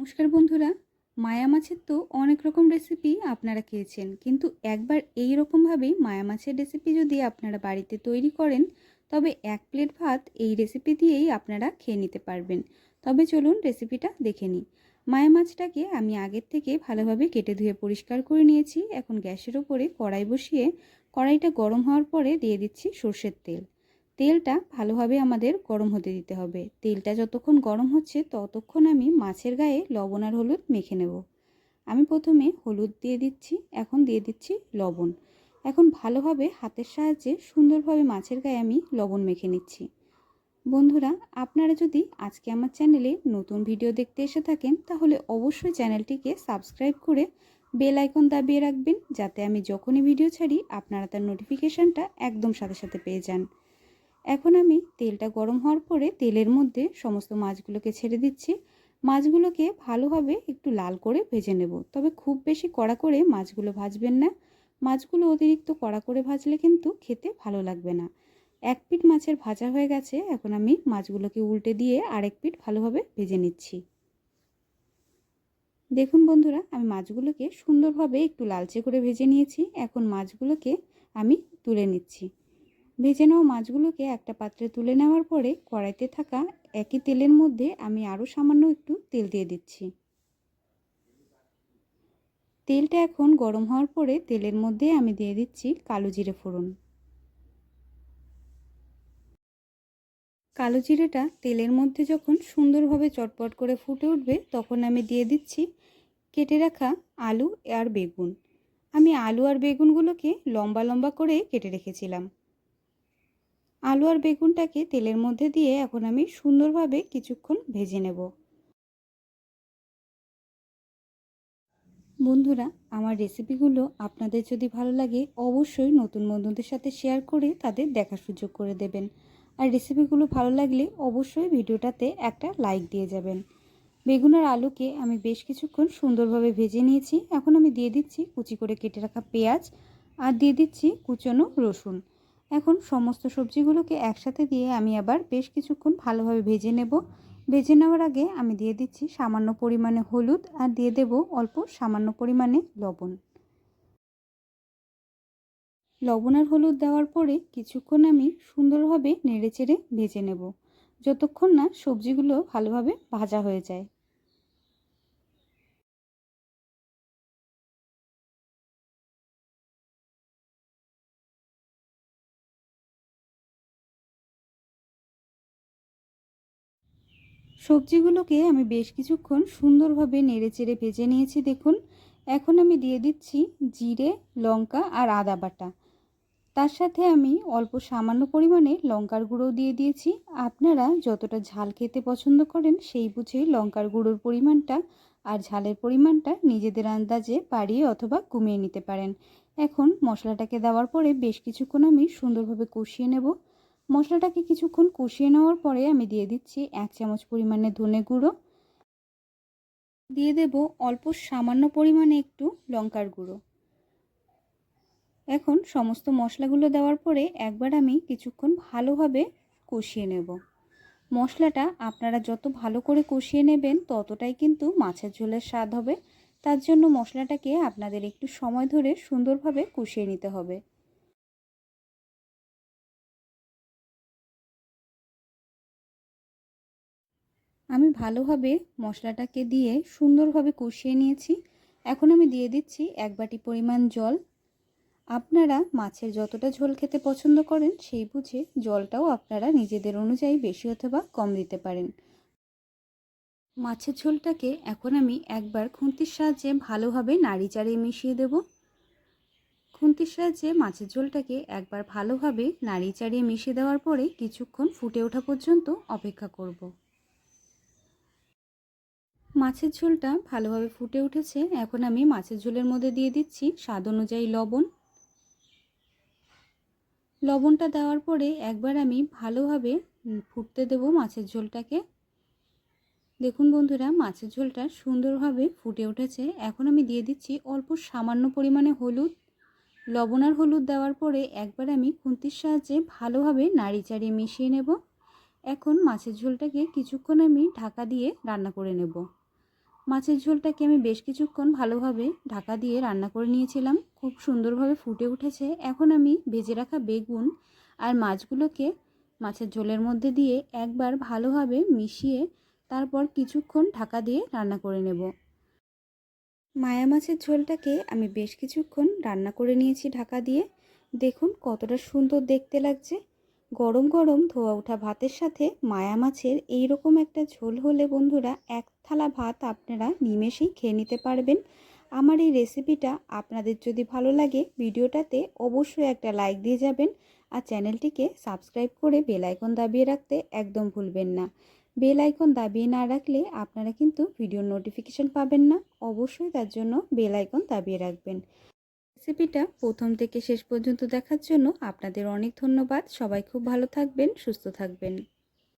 নমস্কার বন্ধুরা, মায়া মাছের তো অনেক রকম রেসিপি আপনারা খেয়েছেন। কিন্তু একবার এই রকমভাবেই মায়া মাছের রেসিপি যদি আপনারা বাড়িতে তৈরি করেন, তবে এক প্লেট ভাত এই রেসিপি দিয়েই আপনারা খেয়ে নিতে পারবেন। তবে চলুন রেসিপিটা দেখে নিই। মায়া মাছটাকে আমি আগের থেকে ভালোভাবে কেটে ধুয়ে পরিষ্কার করে নিয়েছি। এখন গ্যাসের ওপরে কড়াই বসিয়ে কড়াইটা গরম হওয়ার পরে দিয়ে দিচ্ছি সর্ষের তেল। তেলটা ভালোভাবে আমাদের গরম হতে দিতে হবে। তেলটা যতক্ষণ গরম হচ্ছে ততক্ষণ আমি মাছের গায়ে লবণ আর হলুদ মেখে নেব। আমি প্রথমে হলুদ দিয়ে দিচ্ছি, এখন দিয়ে দিচ্ছি লবণ। এখন ভালোভাবে হাতের সাহায্যে সুন্দরভাবে মাছের গায়ে আমি লবণ মেখে নিচ্ছি। বন্ধুরা, আপনারা যদি আজকে আমার চ্যানেলে নতুন ভিডিও দেখতে এসে থাকেন, তাহলে অবশ্যই চ্যানেলটিকে সাবস্ক্রাইব করে বেল আইকন দাবিয়ে রাখবেন, যাতে আমি যখনই ভিডিও ছাড়ি, আপনারা তার নোটিফিকেশানটা একদম সাথে সাথে পেয়ে যান। এখন আমি তেলটা গরম হওয়ার পরে তেলের মধ্যে সমস্ত মাছগুলোকে ছেড়ে দিচ্ছি। মাছগুলোকে ভালোভাবে একটু লাল করে ভেজে নেব। তবে খুব বেশি কড়া করে মাছগুলো ভাজবেন না। মাছগুলো অতিরিক্ত কড়া করে ভাজলে কিন্তু খেতে ভালো লাগবে না। এক পিঠ মাছের ভাজা হয়ে গেছে। এখন আমি মাছগুলোকে উল্টে দিয়ে আরেক পিঠ ভালোভাবে ভেজে নিচ্ছি। দেখুন বন্ধুরা, আমি মাছগুলোকে সুন্দরভাবে একটু লালচে করে ভেজে নিয়েছি। এখন মাছগুলোকে আমি তুলে নিচ্ছি। ভেজে নেওয়া মাছগুলোকে একটা পাত্রে তুলে নেওয়ার পরে কড়াইতে থাকা একই তেলের মধ্যে আমি আরও সামান্য একটু তেল দিয়ে দিচ্ছি। তেলটা এখন গরম হওয়ার পরে তেলের মধ্যে আমি দিয়ে দিচ্ছি কালো জিরে ফোড়ন। কালো জিরেটা তেলের মধ্যে যখন সুন্দরভাবে চটপট করে ফুটে উঠবে তখন আমি দিয়ে দিচ্ছি কেটে রাখা আলু আর বেগুন। আমি আলু আর বেগুনগুলোকে লম্বা লম্বা করে কেটে রেখেছিলাম। আলু আর বেগুনটাকে তেলের মধ্যে দিয়ে এখন আমি সুন্দরভাবে কিছুক্ষণ ভেজে নেব। বন্ধুরা, আমার রেসিপিগুলো আপনাদের যদি ভালো লাগে, অবশ্যই নতুন বন্ধুদের সাথে শেয়ার করে তাদের দেখার সুযোগ করে দেবেন। আর রেসিপিগুলো ভালো লাগলে অবশ্যই ভিডিওটাতে একটা লাইক দিয়ে যাবেন। বেগুন আর আলুকে আমি বেশ কিছুক্ষণ সুন্দরভাবে ভেজে নিয়েছি। এখন আমি দিয়ে দিচ্ছি কুচি করে কেটে রাখা পেঁয়াজ আর দিয়ে দিচ্ছি কুচনো রসুন। এখন সমস্ত সবজিগুলোকে একসাথে দিয়ে আমি আবার বেশ কিছুক্ষণ ভালোভাবে ভেজে নেব। ভেজে নেওয়ার আগে আমি দিয়ে দিচ্ছি সামান্য পরিমাণে হলুদ আর দিয়ে দেব অল্প সামান্য পরিমাণে লবণ। লবণ আর হলুদ দেওয়ার পরে কিছুক্ষণ আমি সুন্দরভাবে নেড়েচেড়ে ভেজে নেব। যতক্ষণ না সবজিগুলো ভালোভাবে ভাজা হয়ে যায়। সবজিগুলোকে আমি বেশ কিছুক্ষণ সুন্দরভাবে নেড়েচেড়ে ভেজে নিয়েছি, দেখুন। এখন আমি দিয়ে দিচ্ছি জিরে, লঙ্কা আর আদা বাটা। তার সাথে আমি অল্প সামান্য পরিমাণে লঙ্কার গুঁড়ো দিয়ে দিয়েছি। আপনারা যতটা ঝাল খেতে পছন্দ করেন সেই বুঝে লঙ্কার গুঁড়োর পরিমাণটা আর ঝালের পরিমাণটা নিজেদের আন্দাজে বাড়িয়ে অথবা কমিয়ে নিতে পারেন। এখন মশলাটাকে দেওয়ার পরে বেশ কিছুক্ষণ আমি সুন্দরভাবে কষিয়ে নেব। মশলাটাকে কিছুক্ষণ কষিয়ে নেওয়ার পরে আমি দিয়ে দিচ্ছি এক চামচ পরিমাণে ধনে গুঁড়ো। দিয়ে দেব অল্প সামান্য পরিমাণে একটু লঙ্কার গুঁড়ো। এখন সমস্ত মশলাগুলো দেওয়ার পরে একবার আমি কিছুক্ষণ ভালোভাবে কষিয়ে নেব। মশলাটা আপনারা যত ভালো করে কষিয়ে নেবেন ততটাই কিন্তু মাছের ঝোলের স্বাদ হবে। তার জন্য মশলাটাকে আপনাদের একটু সময় ধরে সুন্দরভাবে কষিয়ে নিতে হবে। আমি ভালোভাবে মশলাটাকে দিয়ে সুন্দরভাবে কষিয়ে নিয়েছি। এখন আমি দিয়ে দিচ্ছি এক বাটি পরিমাণ জল। আপনারা মাছের যতটা ঝোল খেতে পছন্দ করেন সেই বুঝে জলটাও আপনারা নিজেদের অনুযায়ী বেশি অথবা কম দিতে পারেন। মাছের ঝোলটাকে এখন আমি একবার খুন্তির সাহায্যে ভালোভাবে নাড়ি চাড়িয়ে মিশিয়ে দেব। খুন্তির সাহায্যে মাছের ঝোলটাকে একবার ভালোভাবে নাড়ি চাড়িয়ে মিশিয়ে দেওয়ার পরে কিছুক্ষণ ফুটে ওঠা পর্যন্ত অপেক্ষা করব। মাছের ঝোলটা ভালোভাবে ফুটে উঠেছে। এখন আমি মাছের ঝোলের মধ্যে দিয়ে দিচ্ছি স্বাদ অনুযায়ী লবণ। লবণটা দেওয়ার পরে একবার আমি ভালোভাবে ফুটতে দেব মাছের ঝোলটাকে। দেখুন বন্ধুরা, মাছের ঝোলটা সুন্দরভাবে ফুটে উঠেছে। এখন আমি দিয়ে দিচ্ছি অল্প সামান্য পরিমাণে হলুদ। লবণ আর হলুদ দেওয়ার পরে একবার আমি খুন্তির সাহায্যে ভালোভাবে নাড়ি চাড়িয়ে মিশিয়ে নেব। এখন মাছের ঝোলটাকে কিছুক্ষণ আমি ঢাকা দিয়ে রান্না করে নেব। মাছের ঝোলটাকে আমি বেশ কিছুক্ষণ ভালোভাবে ঢাকা দিয়ে রান্না করে নিয়েছিলাম। খুব সুন্দরভাবে ফুটে উঠেছে। এখন আমি ভেজে রাখা বেগুন আর মাছগুলোকে মাছের ঝোলের মধ্যে দিয়ে একবার ভালোভাবে মিশিয়ে তারপর কিছুক্ষণ ঢাকা দিয়ে রান্না করে নেব। মায়া মাছের ঝোলটাকে আমি বেশ কিছুক্ষণ রান্না করে নিয়েছি ঢাকা দিয়ে। দেখুন কতটা সুন্দর দেখতে লাগছে। গরম গরম ধোয়া ওঠা ভাতের সাথে মায়া মাছের এই রকম একটা ঝোল হলে বন্ধুরা এক থালা ভাত আপনারা নিমেষেই খেয়ে নিতে পারবেন। আমার এই রেসিপিটা আপনাদের যদি ভালো লাগে ভিডিওটাতে অবশ্যই একটা লাইক দিয়ে যাবেন আর চ্যানেলটিকে সাবস্ক্রাইব করে বেল আইকন দাবিয়ে রাখতে একদম ভুলবেন না। বেল আইকন দাবিয়ে না রাখলে আপনারা কিন্তু ভিডিওর নোটিফিকেশন পাবেন না। অবশ্যই তার জন্য বেল আইকন দাবিয়ে রাখবেন। রেসিপিটা প্রথম থেকে শেষ পর্যন্ত দেখার জন্য আপনাদের অনেক ধন্যবাদ। সবাই খুব ভালো থাকবেন, সুস্থ থাকবেন।